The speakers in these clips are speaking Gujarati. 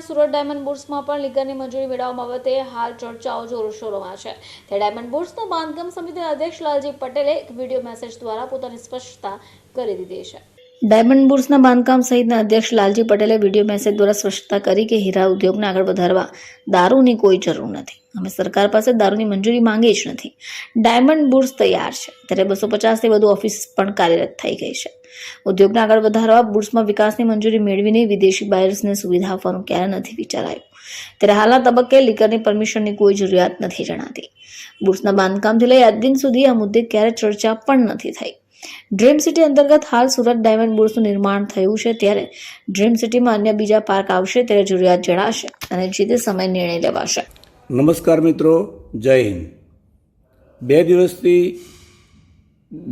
સુરત ડાયમંડ બુર્સમાં પણ લીગરની મંજૂરી મેળવવા બાબતે હાલ ચર્ચાઓ જોરશોરોમાં છે. ત્યારે ડાયમંડ બુર્સનો બાંધકામ સમિતિના અધ્યક્ષ લાલજી પટેલે એક વીડિયો મેસેજ દ્વારા પોતાની સ્પષ્ટતા કરી દીધી છે. ડાયમંડ બુર્સના બાંધકામ સહિતના અધ્યક્ષ લાલજી પટેલે વીડિયો મેસેજ દ્વારા સ્પષ્ટતા કરી કે હીરા ઉદ્યોગને આગળ વધારવા દારૂની કોઈ જરૂર નથી. અમે સરકાર પાસે દારૂની મંજૂરી માંગી જ નથી. ડાયમંડ બુર્સ તૈયાર છે. ત્યારે બસો પચાસથી વધુ ઓફિસ પણ કાર્યરત થઈ ગઈ છે. ઉદ્યોગને આગળ વધારવા બુર્સમાં વિકાસની મંજૂરી મેળવીને વિદેશી બાયર્સને સુવિધા આપવાનું ક્યારે નથી વિચારાયું. ત્યારે હાલના તબક્કે લીકરની પરમિશનની કોઈ જરૂરિયાત નથી જણાતી. બુર્સના બાંધકામથી લઈ આજ દિન સુધી આ મુદ્દે ક્યારે ચર્ચા પણ નથી થઈ. ડ્રીમ સિટી અંતર્ગત હાલ સુરત ડાયમંડ બુર્સનું નિર્માણ થયું છે ત્યારે ડ્રીમ સિટીમાં અન્ય બીજા પાર્ક આવશે ત્યારે જરૂરિયાત જણાશે અને જે તે સમય નિર્ણય લેવાશે. નમસ્કાર મિત્રો, જય હિન્દ. બે દિવસથી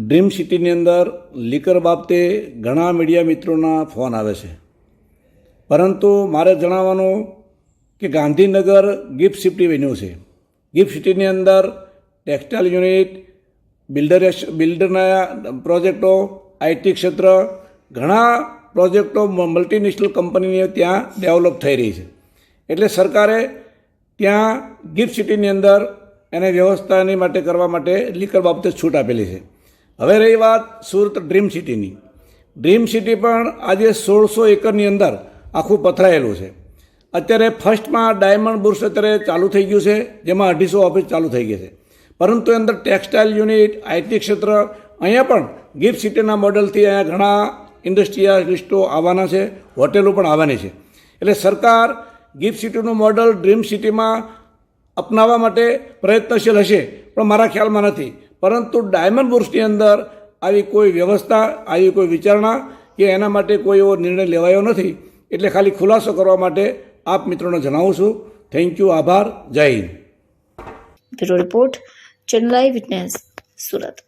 ડ્રીમ સિટીની અંદર લીકર બાબતે ઘણા મીડિયા મિત્રોના ફોન આવે છે. પરંતુ મારે જણાવવાનું કે ગાંધીનગર ગિફ્ટ સિટી બન્યું છે. ગિફ્ટ સિટીની અંદર ટેક્સટાઇલ યુનિટ બિલ્ડર બિલ્ડરના પ્રોજેક્ટો આઈટી ક્ષેત્ર, ઘણા પ્રોજેક્ટો મલ્ટીનેશનલ કંપનીની ત્યાં ડેવલપ થઈ રહી છે. એટલે સરકારે ત્યાં ગિફ્ટ સિટીની અંદર એને વ્યવસ્થાની માટે કરવા માટે લીકર બાબતે છૂટ આપેલી છે. હવે રહી વાત સુરત ડ્રીમ સિટીની. ડ્રીમ સિટી પણ આજે સોળસો એકરની અંદર આખું પથરાયેલું છે. અત્યારે ફર્સ્ટમાં ડાયમંડ બુર્સ અત્યારે ચાલુ થઈ ગયું છે, જેમાં અઢીસો ઓફિસ ચાલુ થઈ ગઈ છે. પરંતુ અંદર ટેક્સટાઇલ યુનિટ આઈટી ક્ષેત્ર, અહીંયા પણ ગિફ્ટ સિટીના મોડલથી અહીંયા ઘણા ઇન્ડસ્ટ્રીયાલિસ્ટો આવવાના છે, હોટેલો પણ આવવાની છે. એટલે સરકાર ગિફ્ટ સિટીનું મોડલ ડ્રીમ સિટીમાં અપનાવવા માટે પ્રયત્નશીલ હશે, પણ મારા ખ્યાલમાં નથી. પરંતુ ડાયમંડ બુર્સની અંદર આવી કોઈ વ્યવસ્થા, આવી કોઈ વિચારણા કે એના માટે કોઈ એવો નિર્ણય લેવાયો નથી, એટલે ખાલી ખુલાસો કરવા માટે આપ મિત્રોને જણાવું છું. થેન્ક યુ, આભાર, જય હિન્દ. રિપોર્ટ ચેનલાઈ વિટનેસ સુરત.